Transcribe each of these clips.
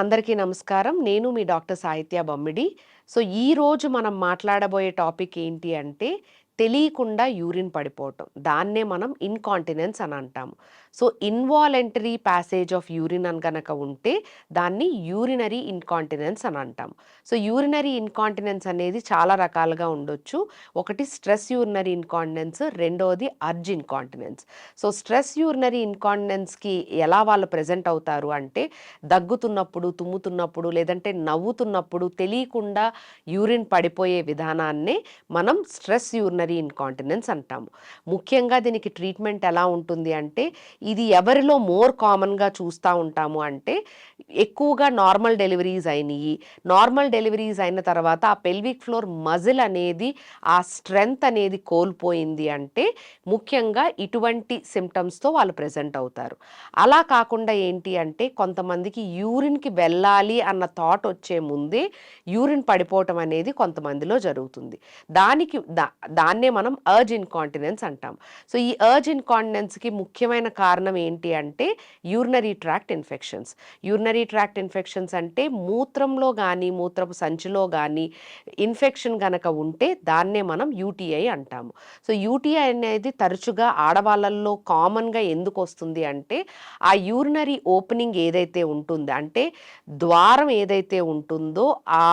అందరికీ నమస్కారం. నేను మీ డాక్టర్ సాహిత్య బొమ్మిడి. సో ఈరోజు మనం మాట్లాడబోయే టాపిక్ ఏంటి అంటే తెలియకుండా యూరిన్ పడిపోవటం. దాన్నే మనం ఇన్కాంటినెన్స్ అని అంటాము. So involuntary passage of urine అని కనుక ఉంటే దాన్ని యూరినరీ ఇన్కాంటినెన్స్ అని అంటాం. సో యూరినరీ ఇన్కాంటినెన్స్ అనేది చాలా రకాలుగా ఉండొచ్చు. ఒకటి స్ట్రెస్ యూరినరీ ఇన్కాంటినెన్స్ రెండవది urge incontinence so stress urinary ఇన్కాంటినెన్స్కి ఎలా వాళ్ళు ప్రజెంట్ అవుతారు అంటే దగ్గుతున్నప్పుడు తుమ్ముతున్నప్పుడు లేదంటే నవ్వుతున్నప్పుడు తెలియకుండా యూరిన్ పడిపోయే విధానాన్నే మనం స్ట్రెస్ యూరినరీ ఇన్కాంటినెన్స్ అంటాము. ముఖ్యంగా దీనికి ట్రీట్మెంట్ ఎలా ఉంటుంది అంటే ఇది ఎవరిలో మోర్ కామన్గా చూస్తూ ఉంటాము అంటే ఎక్కువగా నార్మల్ డెలివరీస్ అయినాయి. నార్మల్ డెలివరీస్ అయిన తర్వాత ఆ పెల్విక్ ఫ్లోర్ మజిల్ అనేది ఆ స్ట్రెంగ్త్ అనేది కోల్పోయింది అంటే ముఖ్యంగా ఇటువంటి సిమ్టమ్స్తో వాళ్ళు ప్రజెంట్ అవుతారు. అలా కాకుండా ఏంటి అంటే కొంతమందికి యూరిన్కి వెళ్ళాలి అన్న థాట్ వచ్చే ముందే యూరిన్ పడిపోవటం అనేది కొంతమందిలో జరుగుతుంది. దానికి దా దాన్నే మనం అర్జ్ ఇన్కాంటినెన్స్ అంటాం. సో ఈ అర్జ్ ఇన్కాంటినెన్స్కి ముఖ్యమైన కారణం కారణం ఏంటి అంటే urinary tract infections urinary tract infections అంటే మూత్రంలో కానీ మూత్రపు సంచిలో కానీ ఇన్ఫెక్షన్ గనక ఉంటే దాన్నే మనం యూటీఐ అంటాము. సో యూటీఐ అనేది తరచుగా ఆడవాళ్ళల్లో కామన్గా ఎందుకు వస్తుంది అంటే ఆ యూరినరీ ఓపెనింగ్ ఏదైతే ఉంటుందో అంటే ద్వారం ఏదైతే ఉంటుందో ఆ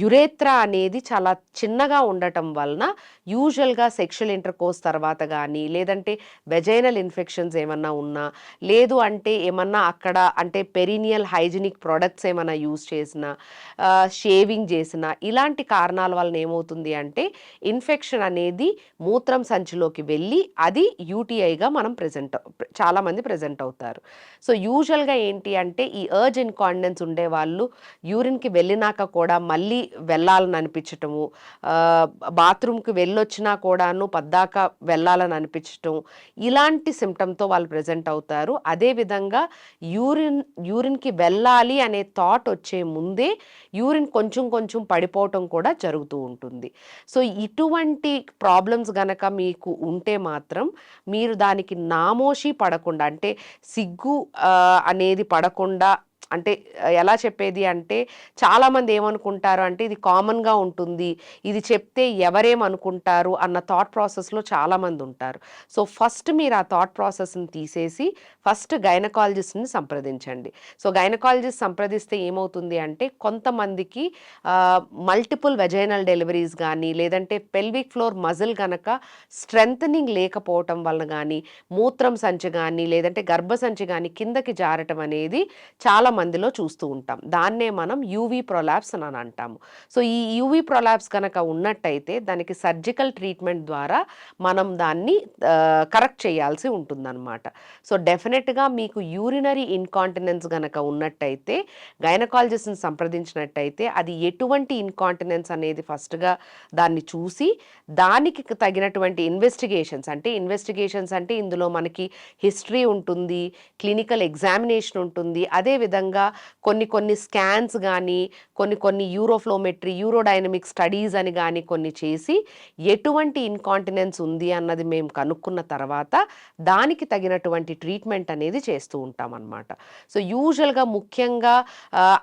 యురేత్రా అనేది చాలా చిన్నగా ఉండటం వలన యూజువల్గా సెక్షువల్ ఇంటర్కోర్స్ తర్వాత కానీ లేదంటే వెజైనల్ ఇన్ఫెక్షన్స్ ఏమన్నా ఉన్నా? లేదు అంటే ఏమన్నా అక్కడ అంటే పెరీనియల్ హైజీనిక్ ప్రొడక్ట్స్ ఏమైనా యూజ్ చేసినా షేవింగ్ చేసినా ఇలాంటి కారణాల వలన ఏమవుతుంది అంటే ఇన్ఫెక్షన్ అనేది మూత్రం సంచిలోకి వెళ్ళి అది యూటీఐగా మనం ప్రజెంట్ చాలామంది ప్రజెంట్ అవుతారు. సో యూజువల్గా ఏంటి అంటే ఈ అర్జ్ ఇన్కాండెన్స్ ఉండే వాళ్ళు యూరిన్కి వెళ్ళినాక కూడా మళ్ళీ వెళ్ళాలని అనిపించటము బాత్రూమ్కి వెళ్ళొచ్చినా కూడాను పద్దాక వెళ్ళాలని అనిపించటం ఇలాంటి సిమ్టమ్తో వాళ్ళు ప్రజెంట్ అవుతారు. అదేవిధంగా యూరిన్ యూరిన్కి వెళ్ళాలి అనే థాట్ వచ్చే ముందే యూరిన్ కొంచెం కొంచెం పడిపోవటం కూడా జరుగుతూ ఉంటుంది. సో ఇటువంటి ప్రాబ్లమ్స్ గనక మీకు ఉంటే మాత్రం మీరు దానికి నామోషి పడకుండా అంటే సిగ్గు అనేది పడకుండా అంటే ఎలా చెప్పేది అంటే చాలామంది ఏమనుకుంటారు అంటే ఇది కామన్గా ఉంటుంది ఇది చెప్తే ఎవరేమనుకుంటారు అన్న థాట్ ప్రాసెస్లో చాలామంది ఉంటారు. సో ఫస్ట్ మీరు ఆ థాట్ ప్రాసెస్ని తీసేసి ఫస్ట్ గైనకాలజిస్ట్ని సంప్రదించండి. సో గైనకాలజిస్ట్ సంప్రదిస్తే ఏమవుతుంది అంటే కొంతమందికి మల్టిపుల్ వెజైనల్ డెలివరీస్ కానీ లేదంటే పెల్విక్ ఫ్లోర్ మజిల్ గనక స్ట్రెంథనింగ్ లేకపోవటం వలన కానీ మూత్రం సంచి కానీ లేదంటే గర్భసంచి కానీ కిందకి జారటం అనేది చాలా మందిలో చూస్తూ ఉంటాం. దాన్నే మనం యూవీ ప్రొలాప్స్ అని అంటాము. సో ఈ యూవీ ప్రొలాప్స్ కనుక ఉన్నట్టయితే దానికి సర్జికల్ ట్రీట్మెంట్ ద్వారా మనం దాన్ని కరెక్ట్ చేయాల్సి ఉంటుందన్నమాట. సో డెఫినెట్గా మీకు యూరినరీ ఇన్కాంటినెన్స్ గనక ఉన్నట్టయితే గైనకాలజిస్ట్ని సంప్రదించినట్టయితే అది ఎటువంటి ఇన్కాంటినెన్స్ అనేది ఫస్ట్గా దాన్ని చూసి దానికి తగినటువంటి ఇన్వెస్టిగేషన్స్ అంటే ఇన్వెస్టిగేషన్స్ అంటే ఇందులో మనకి హిస్టరీ ఉంటుంది క్లినికల్ ఎగ్జామినేషన్ ఉంటుంది అదేవిధంగా కొన్ని కొన్ని స్కాన్స్ కానీ కొన్ని కొన్ని యూరోఫ్లోమెట్రీ యూరోడైనమిక్ స్టడీస్ అని కానీ కొన్ని చేసి ఎటువంటి ఇన్కాంటినెన్స్ ఉంది అన్నది మేము కనుక్కున్న తర్వాత దానికి తగినటువంటి ట్రీట్మెంట్ అనేది చేస్తూ ఉంటాం అన్నమాట సో యూజువల్గా ముఖ్యంగా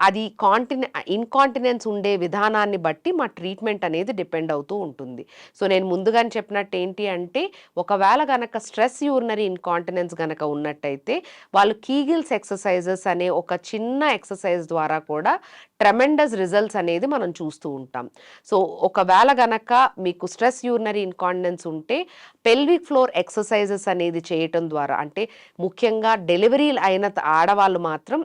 అది కాంటినె ఇన్కాంటినెన్స్ ఉండే విధానాన్ని బట్టి మా ట్రీట్మెంట్ అనేది డిపెండ్ అవుతూ ఉంటుంది. సో నేను ముందుగానే చెప్పినట్టు ఏంటి అంటే ఒకవేళ గనక స్ట్రెస్ యూరినరీ ఇన్కాంటినెన్స్ గనక ఉన్నట్టయితే వాళ్ళు కీగిల్స్ ఎక్సర్సైజెస్ అనే ఒక చిన్న చిన్న ఎక్సర్సైజ్ ద్వారా కూడా ట్రెమెండస్ రిజల్ట్స్ అనేది మనం చూస్తూ ఉంటాం. సో ఒకవేళ గనక మీకు స్ట్రెస్ యూరినరీ ఇన్కాండెన్స్ ఉంటే పెల్విక్ ఫ్లోర్ ఎక్సర్సైజెస్ అనేది చేయటం ద్వారా అంటే ముఖ్యంగా డెలివరీలు అయిన ఆడవాళ్ళు మాత్రం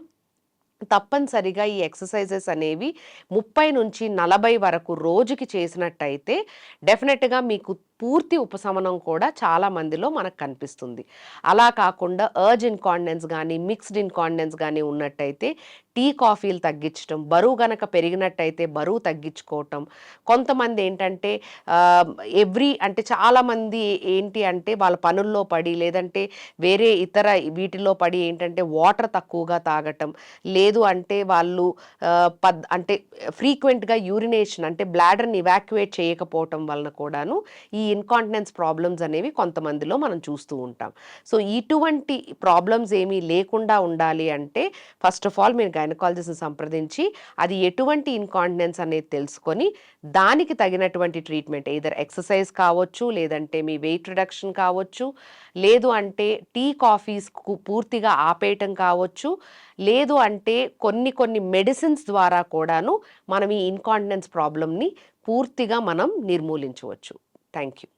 తప్పనిసరిగా ఈ ఎక్సర్సైజెస్ అనేవి ముప్పై నుంచి నలభై వరకు రోజుకి చేసినట్టయితే డెఫినెట్గా మీకు పూర్తి ఉపశమనం కూడా చాలా మందిలో మనకు కనిపిస్తుంది. అలా కాకుండా అర్జ్ ఇన్కాండెన్స్ కానీ మిక్స్డ్ ఇన్కాండెన్స్ కానీ ఉన్నట్టయితే టీ కాఫీలు తగ్గించడం బరువు గనక పెరిగినట్టయితే బరువు తగ్గించుకోవటం. కొంతమంది ఏంటంటే ఎవ్రీ అంటే చాలామంది ఏంటి అంటే వాళ్ళ పనుల్లో పడి లేదంటే వేరే ఇతర వీటిలో పడి ఏంటంటే వాటర్ తక్కువగా తాగటం. లేదు అంటే వాళ్ళు పద్ అంటే ఫ్రీక్వెంట్గా యూరినేషన్ అంటే బ్లాడర్ని ఇవాక్యువేట్ చేయకపోవటం వలన కూడాను ఈ ఇన్కాంటినెన్స్ ప్రాబ్లమ్స్ అనేవి కొంతమందిలో మనం చూస్తూ ఉంటాం. సో ఇటువంటి ప్రాబ్లమ్స్ ఏమీ లేకుండా ఉండాలి అంటే ఫస్ట్ ఆఫ్ ఆల్ మీరు గైనకాలజిస్ట్ని సంప్రదించి అది ఎటువంటి ఇన్కాంటినెన్స్ అనేది తెలుసుకొని దానికి తగినటువంటి ట్రీట్మెంట్ ఏదర్ ఎక్సర్సైజ్ కావచ్చు లేదంటే మీ వెయిట్ రిడక్షన్ కావచ్చు లేదు అంటే టీ కాఫీస్ పూర్తిగా ఆపేయటం కావచ్చు లేదు అంటే కొన్ని కొన్ని మెడిసిన్స్ ద్వారా కూడాను మనం ఈ ఇన్కాంటినెన్స్ ప్రాబ్లమ్ని పూర్తిగా మనం నిర్మూలించవచ్చు. Thank you.